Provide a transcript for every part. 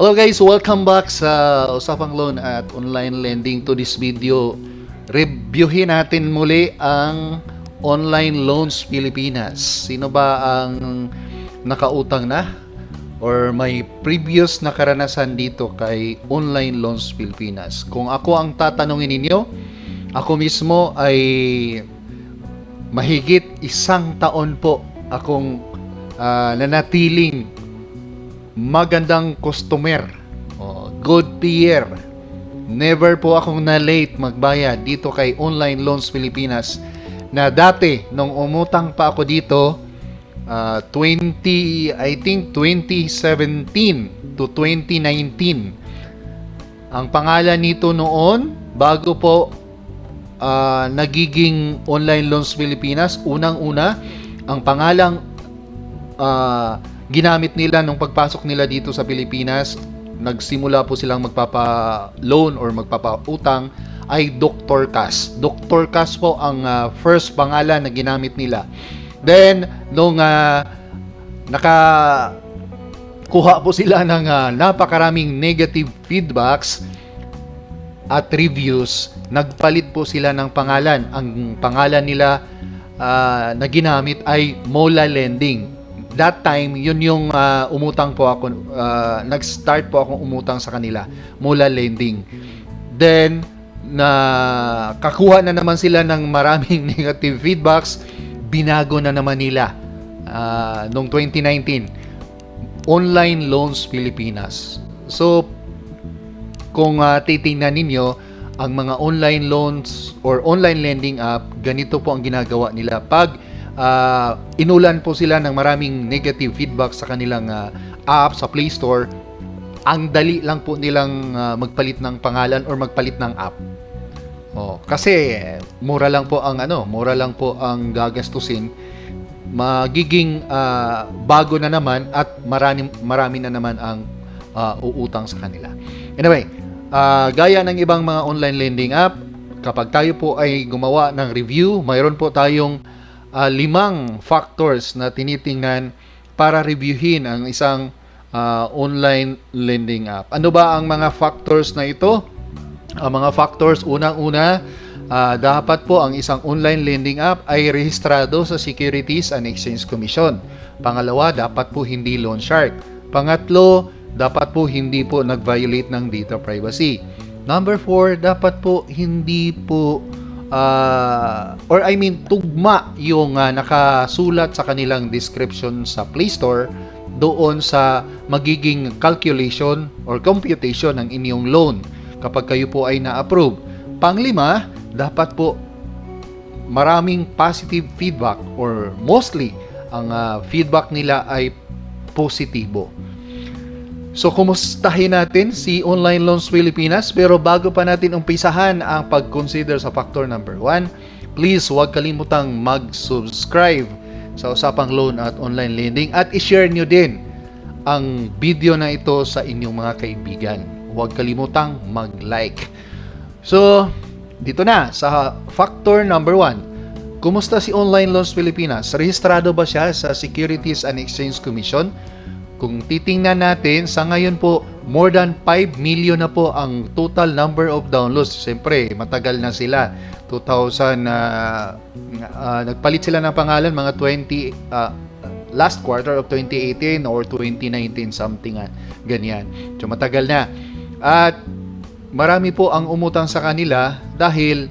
Hello guys, welcome back sa Usapang Loan at Online Lending. To this video, reviewin natin muli ang Online Loans Pilipinas. Sino ba ang nakautang na or may previous na karanasan dito kay Online Loans Pilipinas? Kung ako ang tatanungin ninyo, ako mismo ay mahigit isang taon po akong ah, nanatiling magandang customer. Oh, good peer. Never po akong na-late magbayad dito kay Online Loans Pilipinas na dati nung umutang pa ako dito ah, 20 I think 2017 to 2019 ang pangalan nito noon bago po ah, nagiging Online Loans Pilipinas unang-una ang pangalang ah, ginamit nila nung pagpasok nila dito sa Pilipinas, nagsimula po silang magpapa-loan or magpapa-utang ay Dr. Cas. Dr. Cas po ang ah, first pangalan na ginamit nila. Then, nung ah, naka kuha po sila ng ah, napakaraming negative feedbacks at reviews, nagpalit po sila ng pangalan. Ang pangalan nila ah, na ginamit ay Mola Lending that time, yun yung ah, umutang po ako, ah, nag-start po akong umutang sa kanila mula lending. Then, na kakuha na naman sila ng maraming negative feedbacks, binago na naman nila ah, noong 2019. Online Loans Pilipinas. So, kung ah, titingnan ninyo, ang mga online loans or online lending app, ganito po ang ginagawa nila. Pag ah, inulan po sila ng maraming negative feedback sa kanilang ah, app sa Play Store, ang dali lang po nilang ah, magpalit ng pangalan or magpalit ng app. Oh, kasi mura lang po ang ano, mura lang po ang gagastusin. Magiging ah, bago na naman at marami marami na naman ang ah, uutang sa kanila. Anyway, ah, gaya ng ibang mga online lending app, kapag tayo po ay gumawa ng review, mayroon po tayong ah, limang factors na tinitingnan para reviewin ang isang ah, online lending app. Ano ba ang mga factors na ito? Ang mga factors, unang-una, ah, dapat po ang isang online lending app ay rehistrado sa Securities and Exchange Commission. Pangalawa, dapat po hindi loan shark. Pangatlo, dapat po hindi po nag-violate ng data privacy. Number four, dapat po hindi po ah, or I mean tugma yung ah, nakasulat sa kanilang description sa Play Store doon sa magiging calculation or computation ng inyong loan kapag kayo po ay na-approve. Panglima, dapat po maraming positive feedback or mostly ang ah, feedback nila ay positibo. So, kumustahin natin si Online Loans Pilipinas. Pero bago pa natin umpisahan ang pag-consider sa factor number 1, please huwag kalimutang mag-subscribe sa Usapang Loan at Online Lending at i-share nyo din ang video na ito sa inyong mga kaibigan. Huwag kalimutang mag-like. So, dito na sa factor number 1. Kumusta si Online Loans Pilipinas? Rehistrado ba siya sa Securities and Exchange Commission? Kung titingnan natin, sa ngayon po, more than 5 million na po ang total number of downloads. Siyempre, matagal na sila. 2000, ah, ah, nagpalit sila ng pangalan, mga 20, ah, last quarter of 2018 or 2019, something ah, ganyan. So, matagal na. At marami po ang umutang sa kanila dahil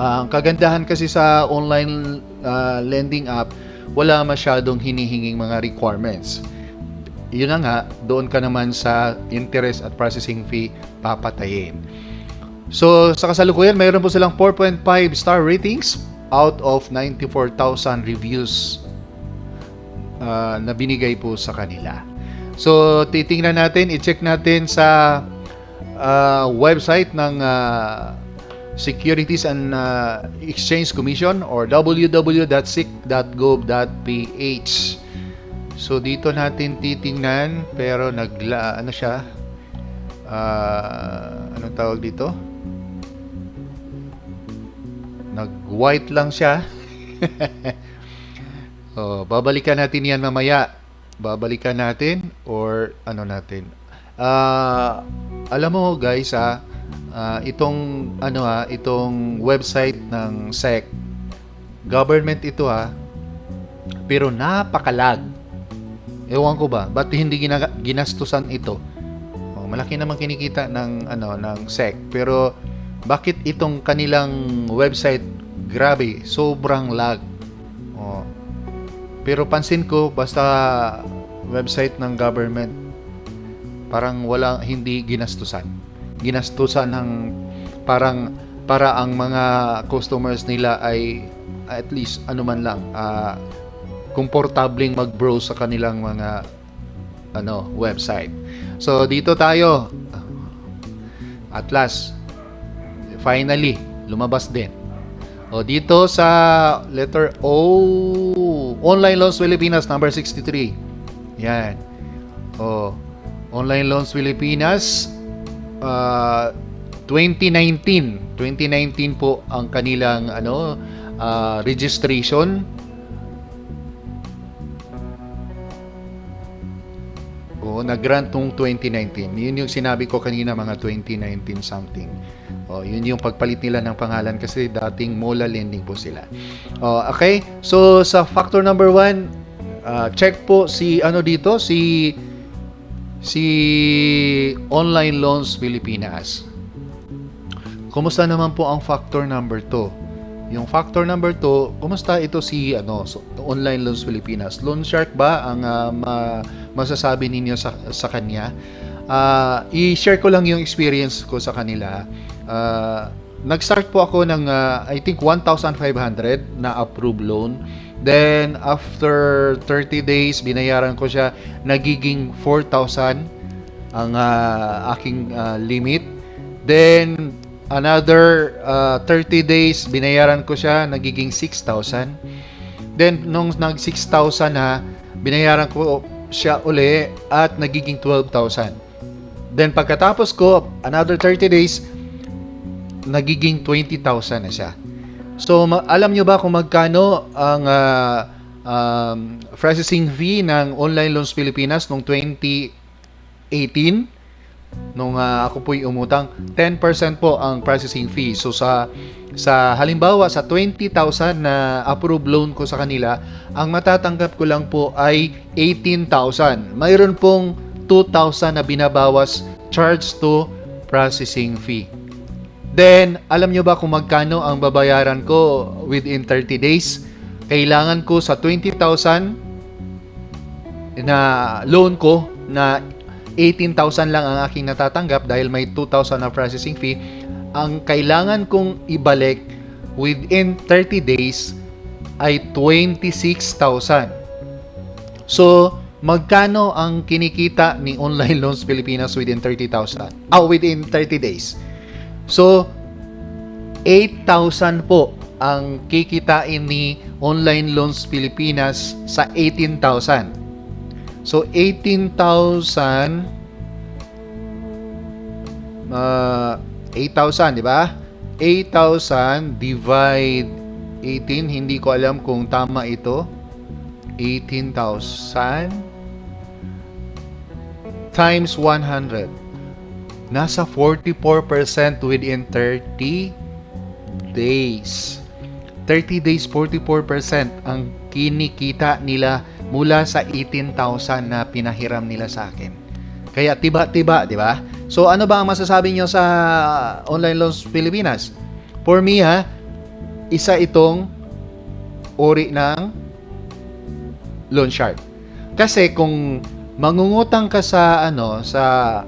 ah, ang kagandahan kasi sa online ah, lending app, wala masyadong hinihinging mga requirements yun na nga, doon ka naman sa interest at processing fee papatayin. So, sa kasalukuyan, mayroon po silang 4.5 star ratings out of 94,000 reviews uh, na binigay po sa kanila. So, titingnan natin, i-check natin sa uh, website ng uh, Securities and uh, Exchange Commission or www.sic.gov.ph. So dito natin titingnan pero nagla ano siya? Ah, anong tawag dito? Nag-white lang siya. oh, babalikan natin 'yan mamaya. Babalikan natin or ano natin. Ah, alam mo guys ah, ah, itong ano ah, itong website ng SEC government ito ah, pero napakalag. Ewan ko ba, ba't hindi gina- ginastusan ito? Oh, malaki naman kinikita ng ano ng SEC, pero bakit itong kanilang website grabe, sobrang lag. Oh. Pero pansin ko basta website ng government parang wala hindi ginastusan. Ginastusan ng parang para ang mga customers nila ay at least ano man lang ah komportabling mag-browse sa kanilang mga ano website. So dito tayo at last finally lumabas din. O dito sa letter O Online Loans Pilipinas number 63. Yan. O Online Loans Pilipinas ah, 2019 2019 po ang kanilang ano ah, registration Oo, nag-grant nung 2019. Yun yung sinabi ko kanina mga 2019 something. Oh, yun yung pagpalit nila ng pangalan kasi dating Mola Lending po sila. Oh, okay? So sa factor number one, ah, check po si ano dito si si Online Loans Pilipinas. Kumusta naman po ang factor number 2? Yung factor number 2, kumusta ito si ano, so, Online Loans Pilipinas? Loan Shark ba ang ah, ma- masasabi ninyo sa, sa kanya? Ah, i-share ko lang yung experience ko sa kanila. Ah, nag-start po ako ng ah, I think 1,500 na approved loan. Then after 30 days binayaran ko siya nagiging 4,000 ang ah, aking ah, limit. Then another ah, 30 days binayaran ko siya nagiging 6,000. Then nung nag 6,000 na binayaran ko siya uli at nagiging 12,000. Then pagkatapos ko another 30 days nagiging 20,000 na siya. So alam nyo ba kung magkano ang ah, um, processing fee ng Online Loans Pilipinas noong 2018? Nung ah, ako po'y umutang, 10% po ang processing fee. So sa sa halimbawa sa 20,000 na approved loan ko sa kanila, ang matatanggap ko lang po ay 18,000. Mayroon pong 2,000 na binabawas charge to processing fee. Then, alam nyo ba kung magkano ang babayaran ko within 30 days? Kailangan ko sa 20,000 na loan ko na 18,000 lang ang aking natatanggap dahil may 2,000 na processing fee. Ang kailangan kong ibalik within 30 days ay 26,000. So, magkano ang kinikita ni Online Loans Pilipinas within 30,000? Ah, within 30 days. So, 8,000 po ang kikitain ni Online Loans Pilipinas sa 18,000. So, 18,000 uh, 8,000, di ba? 8,000 divide 18, hindi ko alam kung tama ito. 18,000 times 100. Nasa 44% within 30 days. 30 days, 44% ang kinikita nila mula sa 18,000 na pinahiram nila sa akin. Kaya tiba-tiba, di ba? So ano ba ang masasabi nyo sa Online Loans Pilipinas? For me ha, isa itong uri ng loan shark. Kasi kung mangungutang ka sa ano sa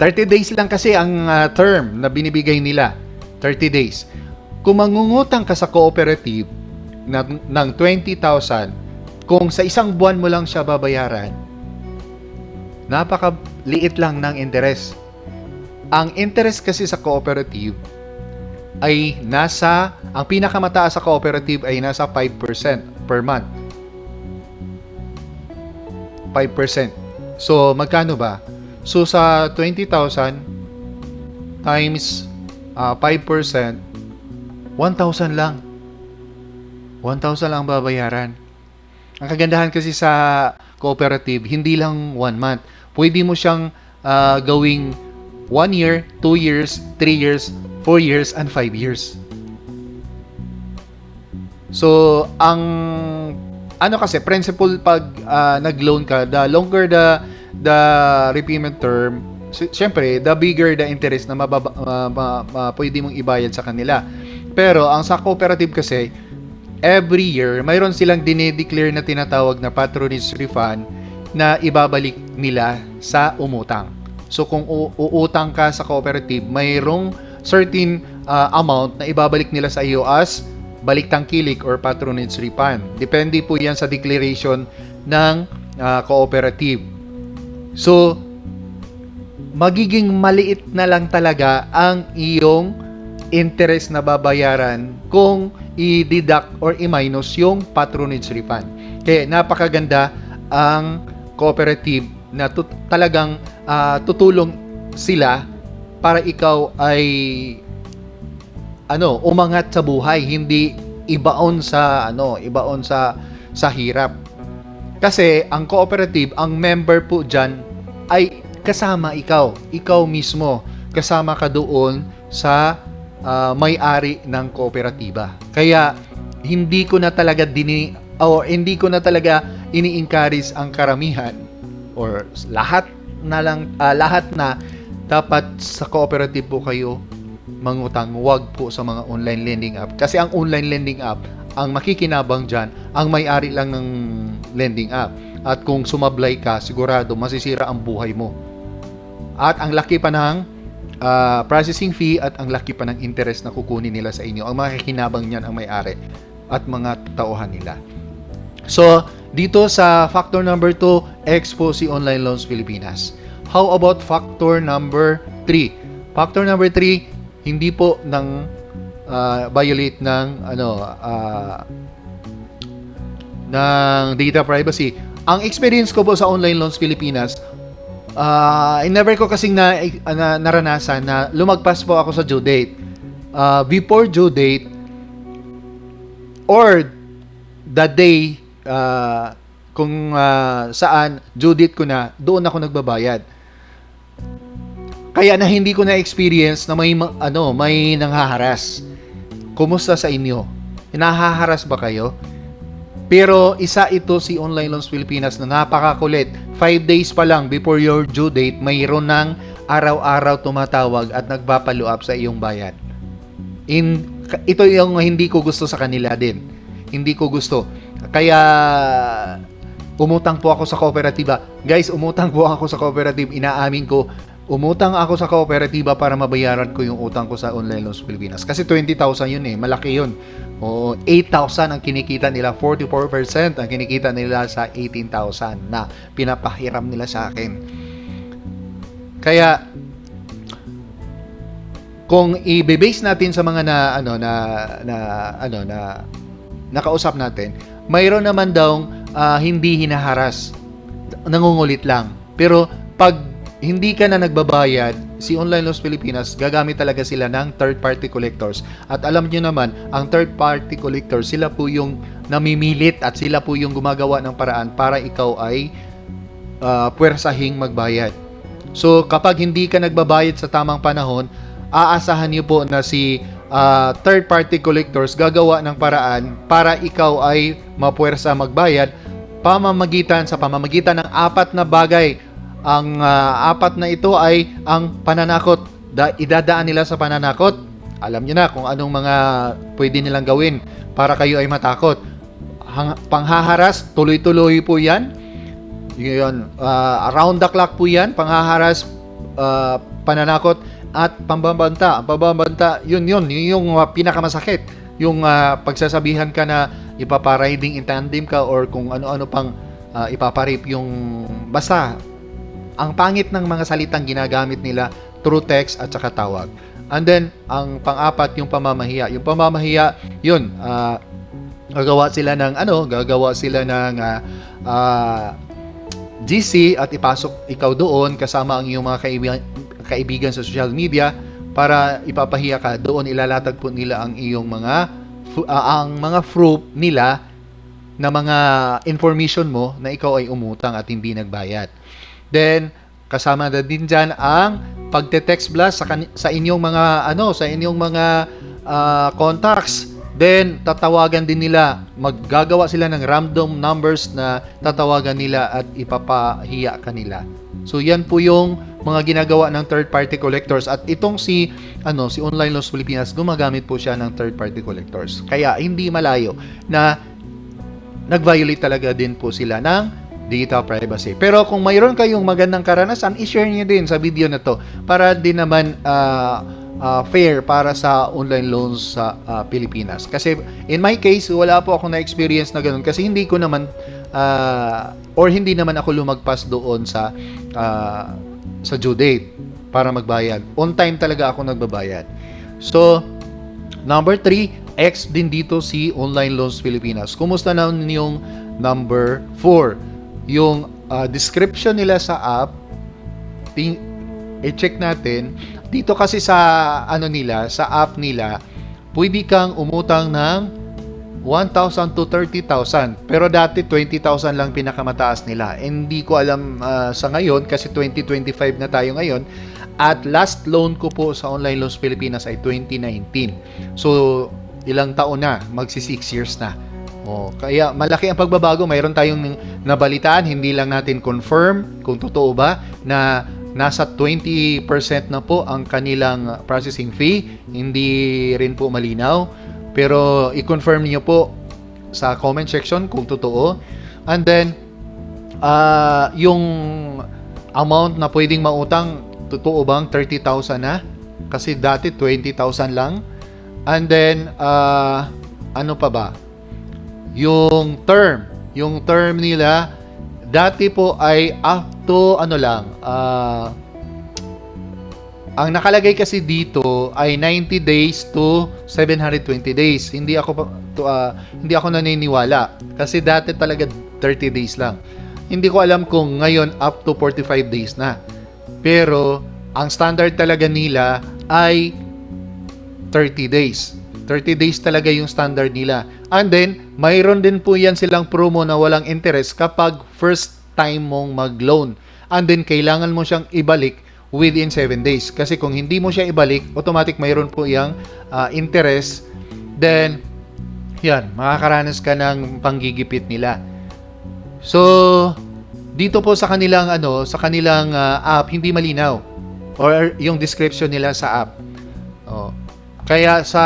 30 days lang kasi ang ah, term na binibigay nila. 30 days. Kung mangungutang ka sa cooperative ng, ng 20,000, kung sa isang buwan mo lang siya babayaran, napakaliit lang ng interest. Ang interest kasi sa cooperative ay nasa, ang pinakamataas sa cooperative ay nasa 5% per month. 5%. So, magkano ba? So, sa 20,000 times ah, 5%, 1,000 lang. 1,000 lang babayaran. Ang kagandahan kasi sa cooperative, hindi lang one month. Pwede mo siyang ah, gawing 1 year, 2 years, 3 years, 4 years, and 5 years. So, ang ano kasi principle pag ah, nag-loan ka, the longer the the repayment term, sy- syempre, the bigger the interest na mababa, ma- ma- ma- pwede mong ibayad sa kanila. Pero ang sa cooperative kasi, every year, mayroon silang dinedeclare na tinatawag na patronage refund na ibabalik nila sa umutang. So kung uutang ka sa cooperative, mayroong certain ah, amount na ibabalik nila sa iyo as baliktang kilik or patronage refund. Depende po yan sa declaration ng ah, cooperative. So, magiging maliit na lang talaga ang iyong interest na babayaran kung i-deduct or i-minus yung patronage refund. Kaya napakaganda ang cooperative na tut- talagang ah, tutulong sila para ikaw ay ano, umangat sa buhay, hindi ibaon sa ano, ibaon sa sa hirap. Kasi ang cooperative, ang member po diyan ay kasama ikaw, ikaw mismo. Kasama ka doon sa ah, may-ari ng kooperatiba. Kaya hindi ko na talaga dini o hindi ko na talaga ini-encourage ang karamihan or lahat na lang ah, lahat na dapat sa cooperative po kayo mangutang, wag po sa mga online lending app. Kasi ang online lending app, ang makikinabang dyan, ang may-ari lang ng lending app. At kung sumablay ka, sigurado masisira ang buhay mo. At ang laki pa ng ah, processing fee at ang laki pa ng interest na kukunin nila sa inyo. Ang makikinabang niyan ang may-ari at mga tauhan nila. So, dito sa factor number 2, Expo si Online Loans Pilipinas. How about factor number 3? Factor number 3, hindi po ng ah, violate ng ano ah, ng data privacy. Ang experience ko po sa Online Loans Pilipinas, ah never ko kasing na, na naranasan na lumagpas po ako sa due date. Ah, before due date or the day ah, kung ah, saan due date ko na, doon ako nagbabayad. Kaya na hindi ko na experience na may ma- ano, may nanghaharas. Kumusta sa inyo? Hinahaharas ba kayo? Pero isa ito si Online Loans Pilipinas na napakakulit. 5 days pa lang before your due date, mayroon ng araw-araw tumatawag at nagpapalo up sa iyong bayad. In, ito yung hindi ko gusto sa kanila din. Hindi ko gusto. Kaya umutang po ako sa kooperatiba. Guys, umutang po ako sa cooperative. Inaamin ko, umutang ako sa kooperatiba para mabayaran ko yung utang ko sa Online Loans Pilipinas. Kasi 20,000 yun eh. Malaki yun. O 8,000 ang kinikita nila. 44% ang kinikita nila sa 18,000 na pinapahiram nila sa akin. Kaya kung i-base natin sa mga na ano na na ano na nakausap natin, mayroon naman daw ah, hindi hinaharas. Nangungulit lang. Pero pag hindi ka na nagbabayad, si Online Loans Pilipinas, gagamit talaga sila ng third-party collectors. At alam nyo naman, ang third-party collectors, sila po yung namimilit at sila po yung gumagawa ng paraan para ikaw ay uh, puwersahing magbayad. So, kapag hindi ka nagbabayad sa tamang panahon, aasahan niyo po na si ah, third-party collectors gagawa ng paraan para ikaw ay mapuwersa magbayad pamamagitan sa pamamagitan ng apat na bagay. Ang ah, apat na ito ay ang pananakot. Da, idadaan nila sa pananakot. Alam niyo na kung anong mga pwede nilang gawin para kayo ay matakot. Hang, panghaharas, tuloy-tuloy po 'yan. Yun, ah, around the clock po 'yan, panghaharas, ah, pananakot at pambabanta. Ang pambabanta, yun yun, yun yung ah, pinakamasakit. Yung ah, pagsasabihan ka na ipapariding in tandem ka or kung ano-ano pang ah, ipaparip yung basta ang pangit ng mga salitang ginagamit nila through text at saka tawag. And then, ang pang-apat, yung pamamahiya. Yung pamamahiya, yun, ah, gagawa sila ng ano, gagawa sila ng ah, ah, GC at ipasok ikaw doon kasama ang iyong mga kaibigan, kaibigan sa social media para ipapahiya ka doon ilalatag po nila ang iyong mga ah, ang mga proof nila na mga information mo na ikaw ay umutang at hindi nagbayad. Then Kasama na din dyan ang pagte-text blast sa, sa inyong mga ano, sa inyong mga ah, contacts. Then tatawagan din nila, maggagawa sila ng random numbers na tatawagan nila at ipapahiya kanila. So yan po yung mga ginagawa ng third party collectors at itong si ano si Online Loans Pilipinas gumagamit po siya ng third party collectors. Kaya hindi malayo na nag-violate talaga din po sila ng digital privacy. Pero kung mayroon kayong magandang karanasan, i-share niyo din sa video na to para din naman ah, ah, fair para sa online loans sa ah, Pilipinas. Kasi in my case, wala po ako na-experience na ganun kasi hindi ko naman ah, or hindi naman ako lumagpas doon sa ah, sa due date para magbayad. On time talaga ako nagbabayad. So, Number 3, X din dito si Online Loans Pilipinas. Kumusta na yung number 4? Yung ah, description nila sa app, ting- i-check natin. Dito kasi sa ano nila, sa app nila, pwede kang umutang ng 1,000 to 30,000. Pero dati 20,000 lang pinakamataas nila. Hindi ko alam ah, sa ngayon kasi 2025 na tayo ngayon. At last loan ko po sa Online Loans Pilipinas ay 2019. So, ilang taon na, magsi 6 years na. Oh, kaya malaki ang pagbabago. Mayroon tayong nabalitaan, hindi lang natin confirm kung totoo ba na nasa 20% na po ang kanilang processing fee. Hindi rin po malinaw. Pero i-confirm niyo po sa comment section kung totoo. And then, ah yung amount na pwedeng mautang, totoo bang 30,000 na? Kasi dati 20,000 lang. And then, ah ano pa ba? Yung term. Yung term nila, dati po ay up to ano lang, ah ang nakalagay kasi dito ay 90 days to 720 days. Hindi ako to, ah, hindi ako naniniwala kasi dati talaga 30 days lang. Hindi ko alam kung ngayon up to 45 days na. Pero ang standard talaga nila ay 30 days. 30 days talaga yung standard nila. And then, mayroon din po yan silang promo na walang interest kapag first time mong mag-loan. And then, kailangan mo siyang ibalik within 7 days. Kasi kung hindi mo siya ibalik, automatic mayroon po yung ah, interest. Then, yan, makakaranas ka ng panggigipit nila. So, dito po sa kanilang ano, sa kanilang ah, app hindi malinaw or yung description nila sa app. Oh. Kaya sa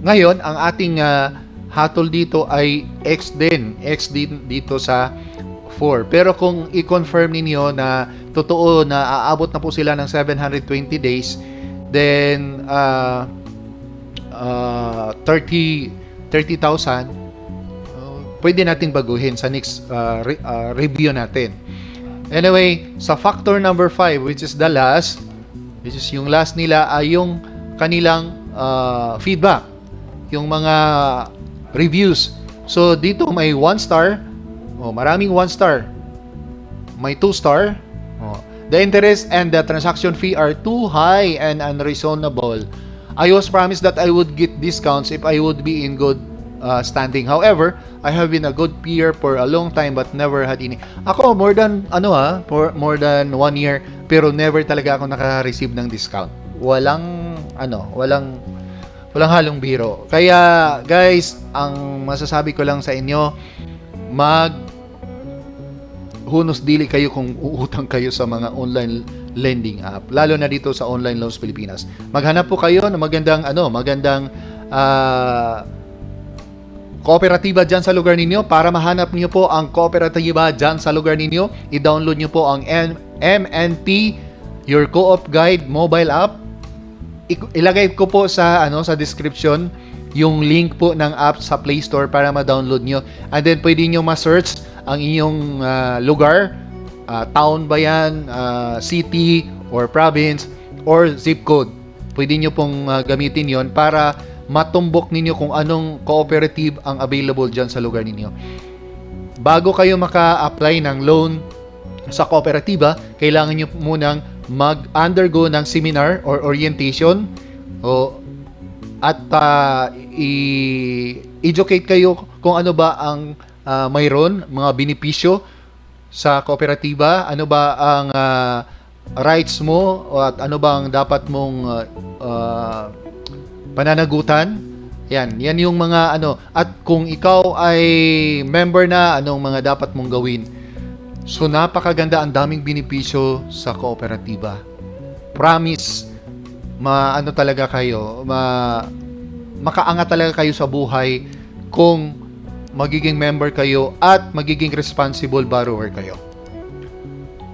ngayon ang ating ah, hatol dito ay X din, X din dito sa 4. Pero kung i-confirm ninyo na totoo na aabot na po sila ng 720 days, then uh, uh, 30 30,000 uh, pwede nating baguhin sa next uh, re- uh, review natin. Anyway, sa factor number 5 which is the last, which is yung last nila ay yung kanilang uh, feedback, yung mga reviews. So dito may 1 star, oh, maraming 1 star. May 2 star. Oh. The interest and the transaction fee are too high and unreasonable. I was promised that I would get discounts if I would be in good uh, standing. However, I have been a good peer for a long time but never had any. Ako more than ano ha, for more than one year pero never talaga ako naka-receive ng discount. Walang ano, walang walang halong biro. Kaya guys, ang masasabi ko lang sa inyo, mag hunos dili kayo kung uutang kayo sa mga online lending app lalo na dito sa Online Loans Pilipinas. Maghanap po kayo ng magandang ano magandang ah, kooperatiba dyan sa lugar ninyo para mahanap niyo po ang kooperatiba dyan sa lugar ninyo. I-download niyo po ang MNP Your Co-op Guide mobile app ilagay ko po sa ano sa description yung link po ng app sa Play Store para ma-download nyo. And then pwede nyo ma-search ang inyong ah, lugar, ah, town ba yan, ah, city, or province, or zip code. Pwede nyo pong ah, gamitin yon para matumbok ninyo kung anong cooperative ang available dyan sa lugar ninyo. Bago kayo maka-apply ng loan sa kooperatiba, kailangan nyo munang mag-undergo ng seminar or orientation o at ah, i- educate kayo kung ano ba ang ah, mayroon, mga benepisyo sa kooperatiba? Ano ba ang ah, rights mo at ano ba ang dapat mong ah, pananagutan? Yan, yan yung mga ano at kung ikaw ay member na anong mga dapat mong gawin. So napakaganda ang daming benepisyo sa kooperatiba. Promise maano talaga kayo, ma makaangat talaga kayo sa buhay kung magiging member kayo at magiging responsible borrower kayo.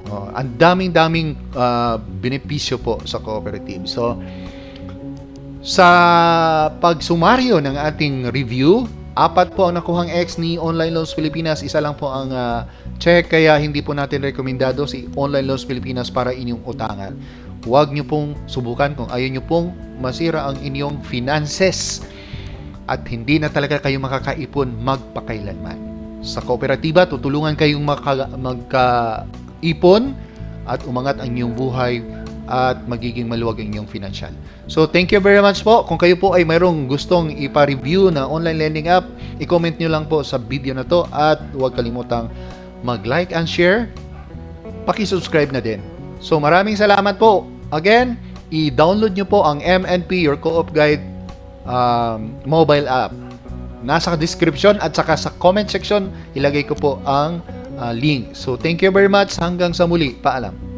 Oh, ang daming-daming ah, benepisyo po sa cooperative. So, sa pagsumaryo ng ating review, apat po ang nakuhang X ni Online Loans Pilipinas, isa lang po ang ah, check kaya hindi po natin rekomendado si Online Loans Pilipinas para inyong utangan. Huwag nyo pong subukan kung ayaw nyo pong masira ang inyong finances at hindi na talaga kayo makakaipon magpakailanman. Sa kooperatiba, tutulungan kayong maka, magkaipon at umangat ang inyong buhay at magiging maluwag ang inyong financial. So, thank you very much po. Kung kayo po ay mayroong gustong ipa-review na online lending app, i-comment nyo lang po sa video na to at huwag kalimutang mag-like and share. Paki-subscribe na din. So, maraming salamat po. Again, i-download nyo po ang MNP, your co-op guide um, mobile app. Nasa description at saka sa comment section, ilagay ko po ang uh, link. So, thank you very much. Hanggang sa muli. Paalam.